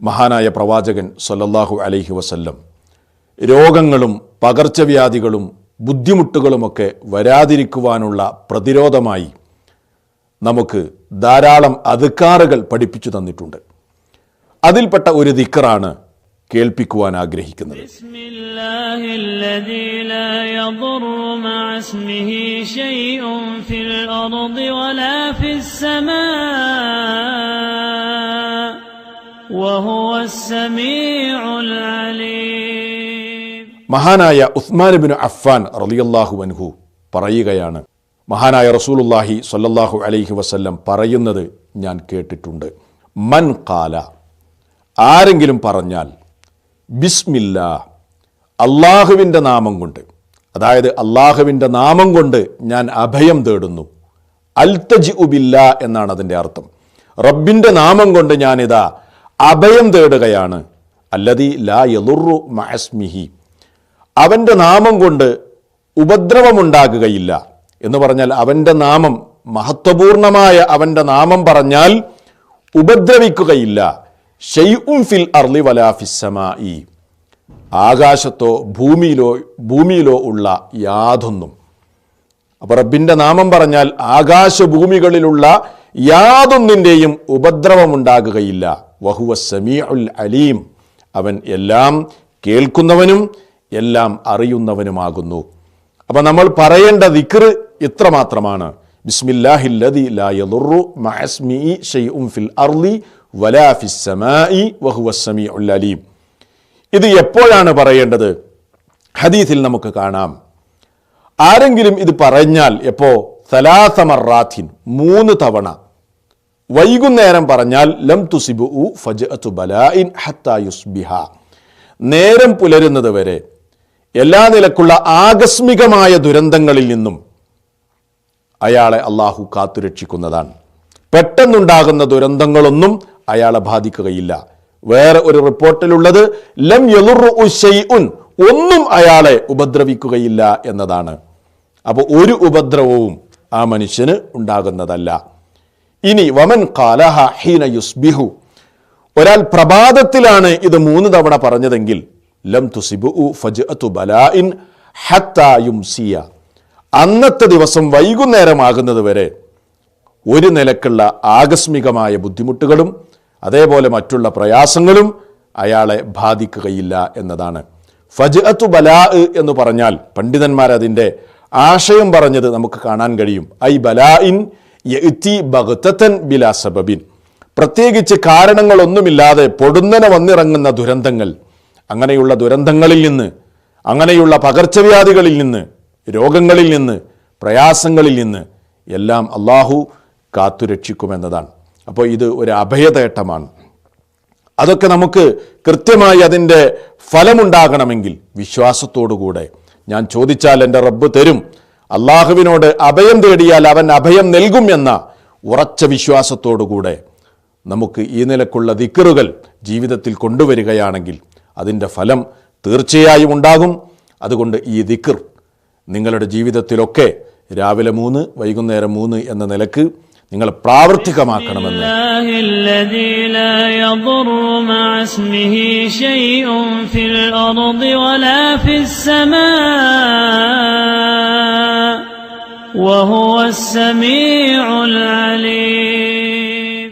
മഹാനായ പ്രവാചകൻ സൊല്ലാഹു അലൈഹി വസല്ലം രോഗങ്ങളും പകർച്ചവ്യാധികളും ബുദ്ധിമുട്ടുകളുമൊക്കെ വരാതിരിക്കുവാനുള്ള പ്രതിരോധമായി നമുക്ക് ധാരാളം അധികാറുകൾ പഠിപ്പിച്ചു തന്നിട്ടുണ്ട്. അതിൽപ്പെട്ട ഒരു ദിക്കറാണ് കേൾപ്പിക്കുവാൻ ആഗ്രഹിക്കുന്നത്. ബിസ്മില്ലാഹിൽ ലദീ ലാ യദുറു മഅസ്മിഹി ശൈ السماء وهو السميع العليم മഹാനായ ഉസ്മാൻ ബിൻ അഫ്ഫാൻ റളിയല്ലാഹു അൻഹു പറയുകയാണ് മഹാനായ റസൂലുള്ളാഹി സ്വല്ലല്ലാഹു അലൈഹി വസല്ലം പറയുന്നത് ഞാൻ കേട്ടിട്ടുണ്ട് മൻ കാല ആരെങ്കിലും പറഞ്ഞാൽ ബിസ്മില്ല അള്ളാഹുവിൻ്റെ നാമം കൊണ്ട് അതായത് അള്ളാഹുവിൻ്റെ നാമം കൊണ്ട് ഞാൻ അഭയം തേടുന്നു അൽത്തജി ഉബില്ല എന്നാണ് അതിന്റെ അർത്ഥം. റബ്ബിന്റെ നാമം കൊണ്ട് ഞാനിതാ അഭയം തേടുകയാണ്. അല്ലതി ലാ യലുറു മഅസ്മിഹി. അവന്റെ നാമം കൊണ്ട് ഉപദ്രവമുണ്ടാകുകയില്ല. എന്ന് പറഞ്ഞാൽ അവന്റെ നാമം മഹത്വപൂർണമായ അവന്റെ നാമം പറഞ്ഞാൽ ഉപദ്രവിക്കുകയില്ല. ഷെയ്ഉം ഫിൽ അർലി വലാ ഈ ആകാശത്തോ ഭൂമിയിലോ ഭൂമിയിലോ ഉള്ള യാതൊന്നും. അപ്പൊ റബ്ബിന്റെ നാമം പറഞ്ഞാൽ ആകാശഭൂമികളിലുള്ള യാതൊന്നിന്റെയും ഉപദ്രവമുണ്ടാകുകയില്ല. വഹുവ സമീ സമീഉൽ അലീം. അവൻ എല്ലാം കേൾക്കുന്നവനും എല്ലാം അറിയുന്നവനുമാകുന്നു. അപ്പൊ നമ്മൾ പറയേണ്ട ദിക്ർ ഇത്ര മാത്രമാണ്. ലാ ഫിൽ വലാ വഹുവ സമീഉൽ അലീം. ഇത് എപ്പോഴാണ് പറയേണ്ടത്? ഹദീസിൽ നമുക്ക് കാണാം. ആരെങ്കിലും ഇത് പറഞ്ഞാൽ എപ്പോ? സലാസമറാഥിൻ മൂന്ന് തവണ. വൈകുന്നേരം പറഞ്ഞാൽ ലം തുസിബു ഫജഅതു ബലാഇൻ ഹത്താ യുസ്ബിഹ. നേരം പുലരുന്നത് വരെ എല്ലാ നിലക്കുള്ള ആകസ്മികമായ ദുരന്തങ്ങളിൽ നിന്നും അയാളെ അള്ളാഹു കാത്തുരക്ഷിക്കുന്നതാണ്. പെട്ടെന്നുണ്ടാകുന്ന ദുരന്തങ്ങളൊന്നും അയാളെ ബാധിക്കുകയില്ല. വേറെ ഒരു റിപ്പോർട്ടിലുള്ളത് ലം യലുറു ഒന്നും അയാളെ ഉപദ്രവിക്കുകയില്ല എന്നതാണ്. അപ്പോൾ ഒരു ഉപദ്രവവും ആ മനുഷ്യന് ഉണ്ടാകുന്നതല്ല. ഇനി വമൻ കാലഹ ഹീന യുസ്ബിഹു. ഒരാൾ പ്രഭാതത്തിലാണ് ഇത് മൂന്ന് തവണ പറഞ്ഞതെങ്കിൽ ലം തുസിബു ഫജ്അതു ബലാഇൻ ഹത്താ യുംസിയ. അന്നത്തെ ദിവസം വൈകുന്നേരമാകുന്നത് വരെ ഒരു നിലക്കുള്ള ആകസ്മികമായ ബുദ്ധിമുട്ടുകളും അതേപോലെ മറ്റുള്ള പ്രയാസങ്ങളും അയാളെ ബാധിക്കുകയില്ല എന്നതാണ്. ഫജ് അത്തു ബലാ എന്ന് പറഞ്ഞാൽ പണ്ഡിതന്മാർ അതിന്റെ ആശയം പറഞ്ഞത് നമുക്ക് കാണാൻ കഴിയും. ഐ ബലാഇൻ യത്തി ബഗ്തതൻ ബിലാ സബബിൻ. പ്രത്യേകിച്ച് കാരണങ്ങളൊന്നുമില്ലാതെ പൊടുന്നനെ വന്നിറങ്ങുന്ന ദുരന്തങ്ങൾ അങ്ങനെയുള്ള ദുരന്തങ്ങളിൽ നിന്ന് അങ്ങനെയുള്ള പകർച്ചവ്യാധികളിൽ നിന്ന് രോഗങ്ങളിൽ നിന്ന് പ്രയാസങ്ങളിൽ നിന്ന് എല്ലാം അള്ളാഹു കാത്തുരക്ഷിക്കുമെന്നതാണ്. അപ്പോൾ ഇത് ഒരു അഭയതേട്ടമാണ്. അതൊക്കെ നമുക്ക് കൃത്യമായി അതിന്റെ ഫലമുണ്ടാകണമെങ്കിൽ വിശ്വാസത്തോടുകൂടെ ഞാൻ ചോദിച്ചാൽ എന്റെ റബ്ബ് തരും. അള്ളാഹുവിനോട് അഭയം തേടിയാൽ അവൻ അഭയം നൽകും എന്ന ഉറച്ച വിശ്വാസത്തോടുകൂടെ നമുക്ക് ഈ നിലക്കുള്ള ദിക്കറുകൾ ജീവിതത്തിൽ കൊണ്ടുവരികയാണെങ്കിൽ അതിന്റെ ഫലം തീർച്ചയായും ഉണ്ടാകും. അതുകൊണ്ട് ഈ ദിക്കർ നിങ്ങളുടെ ജീവിതത്തിലൊക്കെ രാവിലെ മൂന്ന് വൈകുന്നേരം മൂന്ന് എന്ന നിലയ്ക്ക് നിങ്ങൾ പ്രാവർത്തികമാക്കണമെന്ന് الله الذي لا يضر مع اسمه شيء في الأرض ولا في السماء وهو السميع العليم